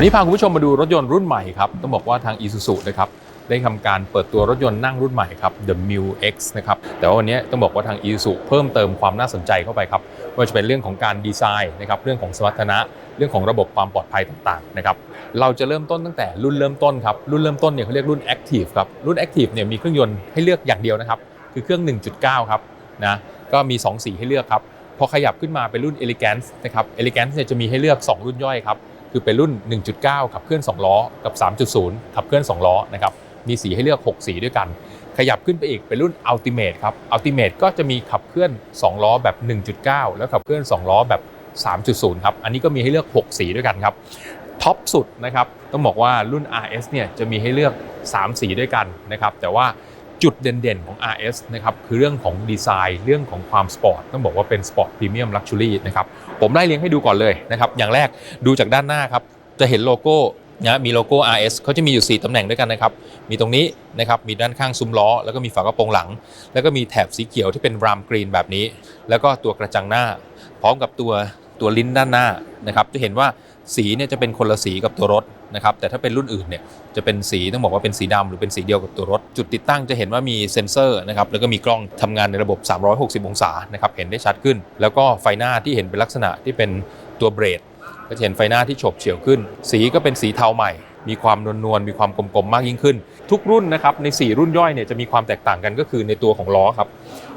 วันนี้พาคุณผู้ชมมาดูรถยนต์รุ่นใหม่ครับต้องบอกว่าทาง Isuzu นะครับได้ทำการเปิดตัวรถยนต์นั่งรุ่นใหม่ครับ The m u X นะครับแต่ว่าวันนี้ต้องบอกว่าทาง Isuzu เพิ่มเติมความน่าสนใจเข้าไปครับไม่ว่าจะเป็นเรื่องของการดีไซน์นะครับเรื่องของสมรรถนะเรื่องของระบบความปลอดภัยต่างๆนะครับเราจะเริ่มต้นตั้งแต่รุ่นเริ่มต้นครับรุ่นเริ่มต้นเนี่ยเขาเรียกรุ่น Active ครับรุ่น Active เนี่ยมีเครื่องยนต์ให้เลือกอย่างเดียวนะครับคือเครื่อง 1.9 ครับนะก็มี 2 สีให้เลือกครับพอขยับขึ้นมาเป็นรุ่น Elegance นะครับ Elegance เนี่ยจะมีให้เลือก 2 รุ่นย่อยครับ คือเป็นรุ่น 1.9 ขับเคลื่อน 2 ล้อ กับ 3.0 ขับเคลื่อน 2 ล้อนะครับ มีสีให้เลือก 6 สีด้วยกัน ขยับขึ้นไปอีกเป็นรุ่น Ultimate ครับ Ultimate ก็จะมีขับเคลื่อน 2 ล้อแบบ 1.9 แล้วขับเคลื่อน 2 ล้อแบบ 3.0 ครับ อันนี้ก็มีให้เลือก 6 สีด้วยกันครับ ท็อปสุดนะครับ ต้องบอกว่ารุ่น RS เนี่ยจะมีให้เลือก 3 สีด้วยกันนะครับ แต่ว่า จุดเด่นๆของ RS นะครับคือเรื่องของดีไซน์เรื่องของความสปอร์ตต้องบอกว่าเป็นสปอร์ตพรีเมียมลักชัวรี่นะครับผมไล่เลี้ยงให้ดูก่อนเลยนะครับอย่างแรกดูจากด้านหน้าครับจะเห็นโลโก้นะมีโลโก้ RS เขาจะมีอยู่ 4ตำแหน่งด้วยกันนะครับ มีตรงนี้นะครับ มีด้านข้างซุ้มล้อ แล้วก็มีฝากระโปรงหลัง แล้วก็มีแถบสีเขียวที่เป็นรามกรีนแบบนี้ แล้วก็ตัวกระจังหน้า พร้อมกับตัวตัวลิ้นด้านหน้านะครับ จะเห็นว่าสีเนี่ยจะเป็นคนละสีกับตัวรถ นะครับแต่ถ้าเป็นรุ่นอื่นเนี่ยจะเป็นสีต้องบอกว่าเป็นสีดำหรือเป็นสีเดียวกับตัวรถ จุดติดตั้งจะเห็นว่ามีเซ็นเซอร์นะครับแล้วก็มีกล้องทำงานในระบบ 360 องศานะครับเห็นได้ชัดขึ้น แล้วก็ไฟหน้าที่เห็นเป็นลักษณะที่เป็นตัวเบรดก็จะเห็นไฟหน้าที่โฉบเฉี่ยวขึ้น สีก็เป็นสีเทาใหม่ มีความนวลนวลมีความกลมๆมากยิ่งขึ้น ทุกรุ่นนะครับใน 4 รุ่นย่อยเนี่ยจะมีความแตกต่างกันก็คือในตัวของล้อครับ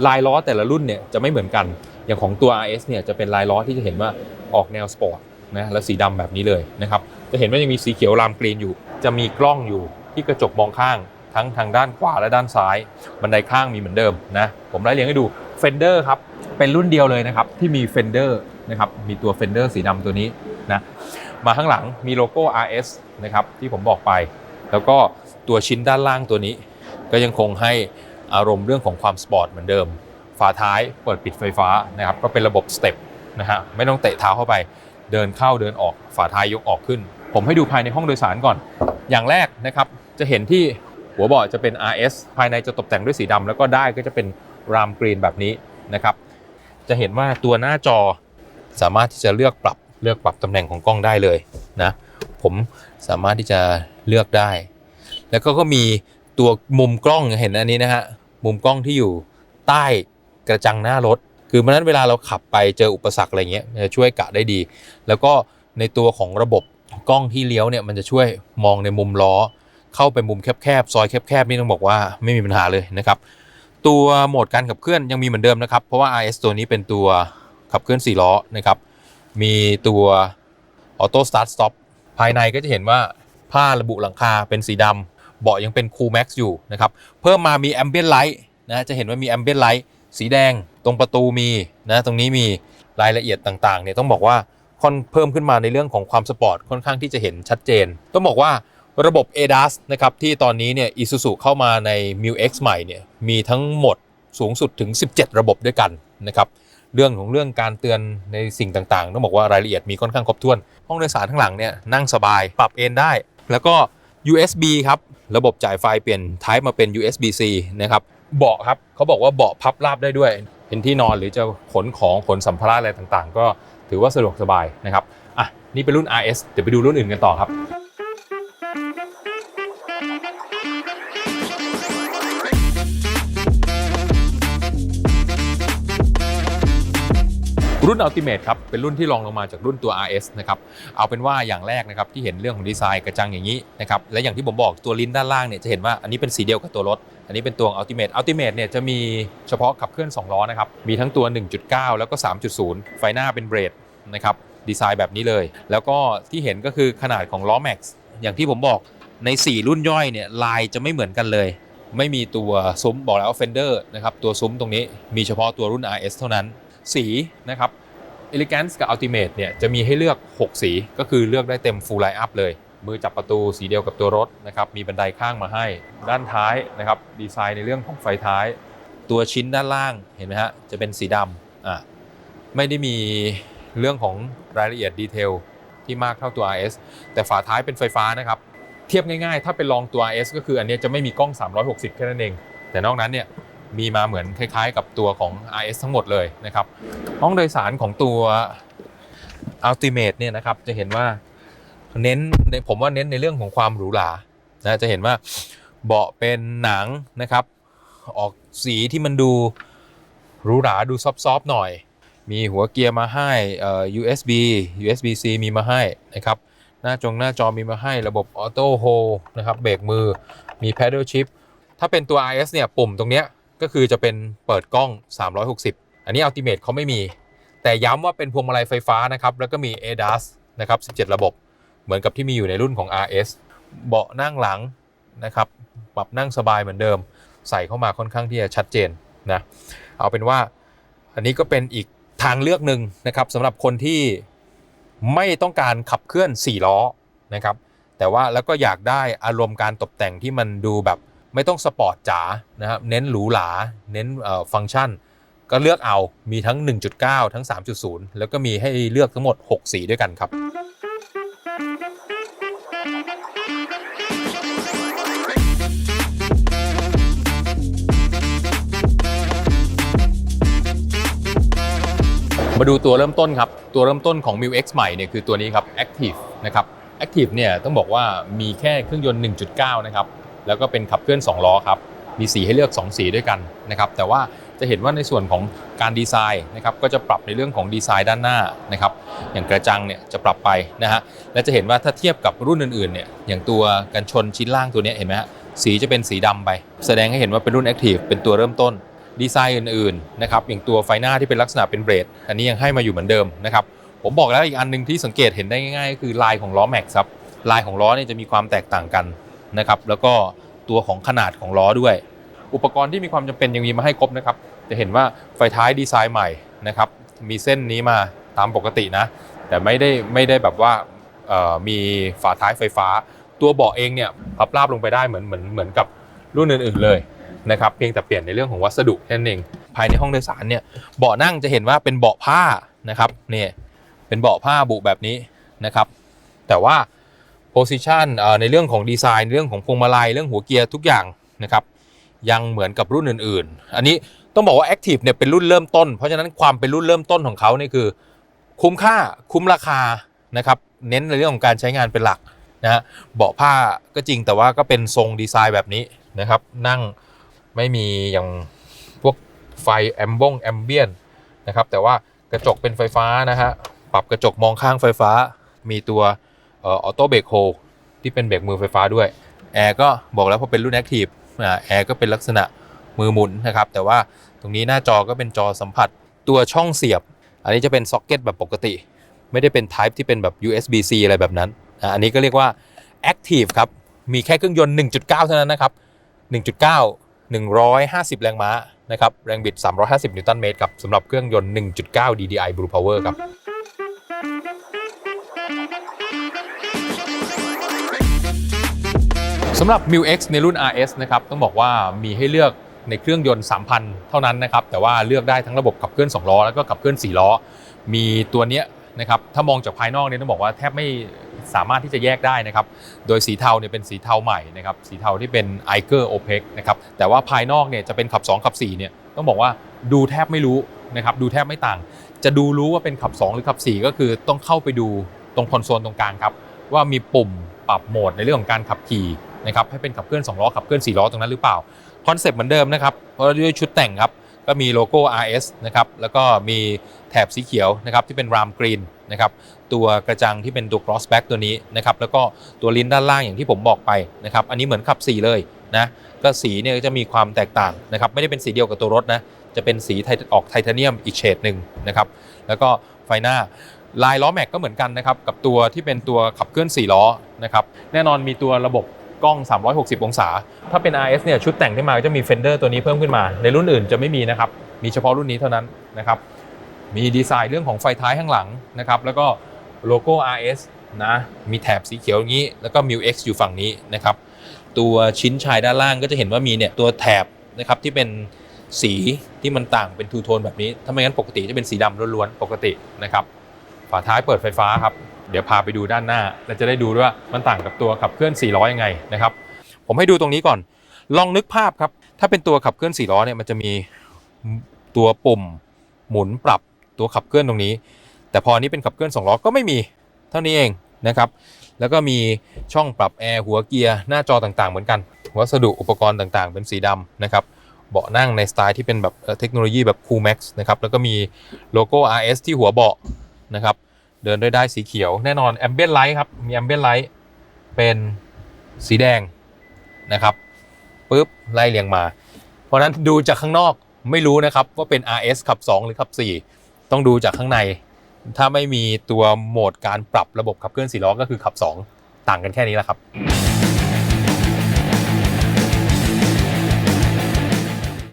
ลายล้อแต่ละรุ่นเนี่ยจะไม่เหมือนกันอย่างของตัว RS เนี่ยจะเป็นลายล้อที่จะเห็นว่าออกแนวสปอร์ต นะและสีดำแบบนี้เลยนะครับจะเห็นว่ายังมีสีเขียวรามกรีนอยู่ จะมีกล้องอยู่ที่กระจกมองข้างทั้งทางด้านขวาและด้านซ้าย บันไดข้างมีเหมือนเดิมนะผมไล่เรียงให้ดู Fender ครับเป็นรุ่นเดียวเลยนะครับที่มี Fender นะครับมีตัว Fender สีดำตัวนี้นะมาข้างหลังมีโลโก้ RS นะครับที่ผมบอกไป แล้วก็ตัวชิ้นด้านล่างตัวนี้ ก็ยังคงให้อารมณ์เรื่องของความสปอร์ตเหมือนเดิม ฝาท้ายเปิดปิดไฟฟ้านะครับก็เป็นระบบสเต็ปนะฮะไม่ต้องเตะเท้าเข้าไป เดินเข้าเดินออกฝาท้ายยกออกขึ้น ผมให้ดูภายในห้องโดยสารก่อน อย่างแรกนะครับจะเห็นที่หัวเบาะจะเป็น RS ภายในจะตกแต่งด้วยสีดำแล้วก็ได้ก็จะเป็นรามกรีนแบบนี้นะครับจะเห็นว่าตัวหน้าจอสามารถที่จะเลือกปรับเลือกปรับตำแหน่งของกล้องได้เลยนะผมสามารถที่จะเลือกได้ แล้วก็ก็มีตัวมุมกล้องเห็นอันนี้นะฮะมุมกล้องที่อยู่ใต้กระจังหน้ารถ คือเพราะฉะนั้นเวลาเราขับไปเจออุปสรรคอะไรเงี้ยจะช่วยกะได้ดี แล้วก็ในตัวของระบบกล้องที่เลี้ยวเนี่ยมันจะช่วยมองในมุมล้อ เข้าไปมุมแคบๆซอยแคบๆนี่ต้องบอกว่าไม่มีปัญหาเลยนะครับตัวโหมดการขับเคลื่อนยังมีเหมือนเดิมนะครับ เพราะว่า RS ตัวนี้เป็นตัวขับเคลื่อน 4 ล้อนะครับ มีตัวออโต้สตาร์ทสต็อปภายในก็จะเห็นว่าผ้าระบุหลังคาเป็นสีดำเบาะยังเป็นคูลแม็กซ์อยู่นะครับ เพิ่มมามีแอมเบียนไลท์นะจะเห็นว่ามีแอมเบียนไลท์สีแดง ตรงประตูมีนะตรงนี้มีรายละเอียดต่างๆเนี่ยต้องบอกว่าค่อนเพิ่มขึ้นมาในเรื่องของความสปอร์ตค่อนข้างที่จะเห็นชัดเจน ต้องบอกว่าระบบ ADAS นะครับที่ตอนนี้เนี่ย Isuzu เข้ามาใน m u X ใหม่เนี่ยมีทั้งหมดสูงสุดถึง 17 ระบบด้วยกันนะครับเรื่องของเรื่องการเตือนในสิ่งต่างๆ ต้องบอกว่ารายละเอียดมีค่อนข้างครบถ้วน ห้องโดยสารข้างหลังเนี่ยนั่งสบายปรับเอนได้ แล้วก็ USB ครับ ระบบจ่ายไฟเปลี่ยน Type มาเป็น USB-C นะครับเบาะครับเขาบอกว่าเบาะพับราบได้ด้วย เป็นที่นอนหรือจะขนของขนสัมภาระอะไรต่างๆ ก็ถือว่าสะดวกสบายนะครับอะนี่เป็นรุ่น RS เดี๋ยวไปดูรุ่นอื่นกันต่อครับ รุ่น Ultimate ครับ เป็นรุ่นที่รองลงมาจากรุ่นตัว RS นะครับ เอาเป็นว่าอย่างแรกนะครับที่เห็นเรื่องของดีไซน์กระจังอย่างนี้นะครับ และอย่างที่ผมบอกตัวลิ้นด้านล่างเนี่ยจะเห็นว่าอันนี้เป็นสีเดียวกับตัวรถ อันนี้เป็นตัว Ultimate Ultimate เนี่ยจะมีเฉพาะขับเคลื่อน 2 ล้อนะครับ มีทั้งตัว 1.9 แล้วก็ 3.0 ไฟหน้าเป็นเบรดนะครับ ดีไซน์แบบนี้เลย แล้วก็ที่เห็นก็คือขนาดของล้อ Max อย่างที่ผมบอกใน 4 รุ่นย่อยเนี่ยลายจะไม่เหมือนกันเลยไม่มีตัวซุ้มบอกแล้วว่า Fender นะครับตัวซุ้มตรงนี้มีเฉพาะตัวรุ่น RS เท่านั้น สีนะครับ Elegance กับ Ultimate เนี่ยจะมีให้เลือก 6 สีก็คือเลือกได้เต็ม full line up เลย มือจับประตูสีเดียวกับตัวรถนะครับมีบันไดข้างมาให้ ด้านท้ายนะครับดีไซน์ในเรื่องของไฟท้าย ตัวชิ้นด้านล่างเห็นไหมฮะจะเป็นสีดำอะไม่ได้มีเรื่องของรายละเอียดดีเทลที่มากเท่าตัว RS แต่ฝาท้ายเป็นไฟฟ้านะครับ เทียบง่ายๆ ถ้าเป็นลองตัว RS ก็คืออันนี้จะไม่มีกล้อง 360 แค่นั้นเอง แต่นอกนั้นเนี่ย มีมาเหมือนคล้ายๆ กับตัวของ RS ทั้งหมดเลยนะครับ ห้องโดยสารของตัว Ultimate เนี่ยนะครับจะเห็นว่าเน้นในผมว่าเน้นในเรื่องของความหรูหรานะจะเห็นว่าเบาะเป็นหนังนะครับ ออกสีที่มันดูหรูหราดูซอฟๆหน่อย มีหัวเกียร์มาให้ USB USB-C มีมาให้นะครับหน้าจงหน้าจอมีมาให้ระบบออโต้โฮนะครับเบรกมือมี Paddle Shift ถ้าเป็นตัว RS เนี่ยปุ่มตรงเนี้ย ก็คือจะเป็นเปิดกล้อง 360 อันนี้ Ultimate เขาไม่มี แต่ย้ำว่าเป็นพวงมาลัยไฟฟ้านะครับ แล้วก็มี ADAS นะครับ 17 ระบบ เหมือนกับที่มีอยู่ในรุ่นของ RS เบาะนั่งหลังนะครับ ปรับนั่งสบายเหมือนเดิม ใส่เข้ามาค่อนข้างที่จะชัดเจนนะ เอาเป็นว่าอันนี้ก็เป็นอีกทางเลือกหนึ่งนะครับสำหรับคนที่ไม่ต้องการขับเคลื่อน 4 ล้อนะครับ แต่ว่าแล้วก็อยากได้อารมณ์การตกแต่งที่มันดูแบบ ไม่ต้องสปอร์ตจ๋านะครับเน้นหรูหรา เน้นฟังก์ชัน ก็เลือกเอามีทั้ง 1.9 ทั้ง 3.0 แล้วก็มีให้เลือกทั้งหมด 6 สีด้วยกันครับ มาดูตัวเริ่มต้นครับ ตัวเริ่มต้นของ m i l X ใหม่เนี่ยคือตัวนี้ครับ Active นะครับ Active เนี่ยต้องบอกว่ามีแค่เครื่องยนต์ 1.9 นะครับ แล้วก็เป็นขับเคลื่อน2ล้อครับมีสีให้เลือก 2 สีด้วยกันนะครับแต่ว่าจะเห็นว่าในส่วนของการดีไซน์นะครับก็จะปรับในเรื่องของดีไซน์ด้านหน้านะครับอย่างกระจังเนี่ยจะปรับไปนะฮะและจะเห็นว่าถ้าเทียบกับรุ่นอื่นๆเนี่ยอย่างตัวกันชนชิ้นล่างตัวนี้เห็นไหมฮะสีจะเป็นสีดำไป แสดงให้เห็นว่าเป็นรุ่น Active เป็นตัวเริ่มต้นดีไซน์อื่นๆนะครับอย่างตัวไฟหน้าที่เป็นลักษณะเป็นเบรด อันนี้ยังให้มาอยู่เหมือนเดิมนะครับผมบอกแล้วอีกอันหนึงที่สังเกตเห็นได้ง่ายๆก็คือลายของล้อแม็กซ์ครับลายของล้อเนี่ยจะมีความแตกต่างกัน นะครับแล้วก็ตัวของขนาดของล้อด้วย อุปกรณ์ที่มีความจำเป็นยังมีมาให้ครบนะครับ จะเห็นว่าไฟท้ายดีไซน์ใหม่นะครับมีเส้นนี้มาตามปกตินะ แต่ไม่ได้ไม่ได้แบบว่ามีฝาท้ายไฟฟ้า ตัวเบาะเองเนี่ยพับราบลงไปได้เหมือนเหมือนเหมือนกับรุ่นอื่นๆเลยนะครับเพียงแต่เปลี่ยนในเรื่องของวัสดุแค่นั้นเองภายในห้องโดยสารเนี่ยเบาะนั่งจะเห็นว่าเป็นเบาะผ้านะครับเนี่ยเป็นเบาะผ้าบุแบบนี้นะครับ แต่ว่า position ในเรื่องของดีไซน์เรื่องของพวงมาลัยเรื่องหัวเกียร์ทุกอย่างนะครับยังเหมือนกับรุ่นอื่น ๆ อันนี้ต้องบอกว่า Active เนี่ยเป็นรุ่นเริ่มต้น เพราะฉะนั้นความเป็นรุ่นเริ่มต้นของเขาเนี่ยคือ คุ้มค่าคุ้มราคานะครับเน้นในเรื่องของการใช้งานเป็นหลักนะฮะเบาะผ้าก็จริงแต่ว่าก็เป็นทรงดีไซน์แบบนี้นะครับ นั่งไม่มีอย่างพวกไฟแอมบงแอมเบียนนะครับแต่ว่ากระจกเป็นไฟฟ้านะฮะปรับกระจกมองข้างไฟฟ้ามีตัว ออโต้เบรกโฮที่เป็นเบรกมือไฟฟ้าด้วยแอร์ก็บอกแล้วพอเป็นรุ่น Active อ่าแอร์ก็เป็นลักษณะมือหมุนนะครับ แต่ว่าตรงนี้หน้าจอก็เป็นจอสัมผัสตัวช่องเสียบ อันนี้จะเป็นซ็อกเก็ตแบบปกติ ไม่ได้เป็น Type ที่เป็นแบบ USB-C อะไรแบบนั้น อันนี้ก็เรียกว่า Active ครับ มีแค่เครื่องยนต์ 1.9 เท่านั้นนะครับ 1.9 150 แรงม้านะครับ แรงบิด 350 นิวตันเมตรครับสำหรับเครื่องยนต์ 1.9 DDI Blue Power ครับำหรับ m i l X ในรุ่น RS นะครับต้องบอกว่ามีให้เลือกในเครื่องยนต์ 3,000 เท่านั้นนะครับแต่ว่าเลือกได้ทั้งระบบขับเคลื่อน 2 ล้อ แล้วก็ขับเคลื่อน 4 ล้อ มีตัวเนี้ยนะครับถ้ามองจากภายนอกเนี่ยต้องบอกว่าแทบไม่สามารถที่จะแยกได้นะครับ โดยสีเทาเนี่ยเป็นสีเทาใหม่นะครับ สีเทาที่เป็น i c e r OPEC นะครับ แต่ว่าภายนอกเนี่ยจะเป็นขับ 2 ขับ 4 เนี่ยต้องบอกว่าดูแทบไม่รู้นะครับ ดูแทบไม่ต่าง จะดูรู้ว่าเป็นขับ 2 หรือขับ 4 ก็คือต้องเข้าไปดูตรงคอนโซลตรงกลางครับ ว่ามีปุ่มปรับโหมดในเรื่องของการขับขี่ นะครับให้เป็นขับเคลื่อน2ล้อขับเคลื่อน4ล้อตรงนั้นหรือเปล่าคอนเซปต์เหมือนเดิมนะครับเพราะด้วยชุดแต่งครับก็มีโลโก้ RS นะครับแล้วก็มีแถบสีเขียวนะครับที่เป็นรามกรีนนะครับตัวกระจังที่เป็นตัว cross back ตัวนี้นะครับแล้วก็ตัวลิ้นด้านล่างอย่างที่ผมบอกไปนะครับอันนี้เหมือนขับ 4 เลยนะก็สีเนี่ยจะมีความแตกต่างนะครับไม่ได้เป็นสีเดียวกับตัวรถนะจะเป็นสีไทออกไทเทเนียมอีกเฉดหนึ่งนะครับแล้วก็ไฟหน้าลายล้อแม็กก็เหมือนกันนะครับกับตัวที่เป็นตัวขับเคลื่อน 4 ล้อนะครับแน่นอนมีตัวระบบ กล้อง 360 องศา ถ้าเป็น RS เนี่ยชุดแต่งที่มาก็จะมี Fender ตัวนี้เพิ่มขึ้นมา ในรุ่นอื่นจะไม่มีนะครับ มีเฉพาะรุ่นนี้เท่านั้นนะครับ มีดีไซน์เรื่องของไฟท้ายข้างหลังนะครับ แล้วก็โลโก้ RS นะ มีแถบสีเขียวอย่างนี้ แล้วก็ m i l X อยู่ฝั่งนี้นะครับ ตัวชิ้นชายด้านล่างก็จะเห็นว่ามีเนี่ยตัวแถบนะครับที่เป็นสีที่มันต่างเป็นทูโทนแบบนี้ ถ้าไม่งั้นปกติจะเป็นสีดำล้วนๆ ปกตินะครับ ฝาท้ายเปิดไฟฟ้าครับ เดี๋ยวพาไปดูด้านหน้าและจะได้ดูด้วยว่ามันต่างกับตัวขับเคลื่อน 4 ล้อยังไงนะครับ ผมให้ดูตรงนี้ก่อน ลองนึกภาพครับ ถ้าเป็นตัวขับเคลื่อน 4 ล้อเนี่ยมันจะมีตัวปุ่มหมุนปรับตัวขับเคลื่อนตรงนี้ แต่พอนี้เป็นขับเคลื่อน 2 ล้อก็ไม่มีเท่านี้เองนะครับ แล้วก็มีช่องปรับแอร์หัวเกียร์หน้าจอต่างๆ เหมือนกัน วัสดุอุปกรณ์ต่างๆ เป็นสีดำนะครับเบาะนั่งในสไตล์ที่เป็นแบบเอ่อเทคโนโลยีแบบ Cool Max นะครับ แล้วก็มีโลโก้ RS ที่หัวเบาะนะครับ เดินด้วยได้สีเขียวแน่นอนแอมเบียนไลท์ครับ มีแอมเบียนไลท์เป็นสีแดงนะครับปุ๊บไล่เรียงมา เพราะนั้นดูจากข้างนอกไม่รู้นะครับว่าเป็น RS ขับ 2 หรือขับ 4 ต้องดูจากข้างใน ถ้าไม่มีตัวโหมดการปรับระบบขับเคลื่อนสี่ล้อก็คือขับ 2 ต่างกันแค่นี้แหละครับ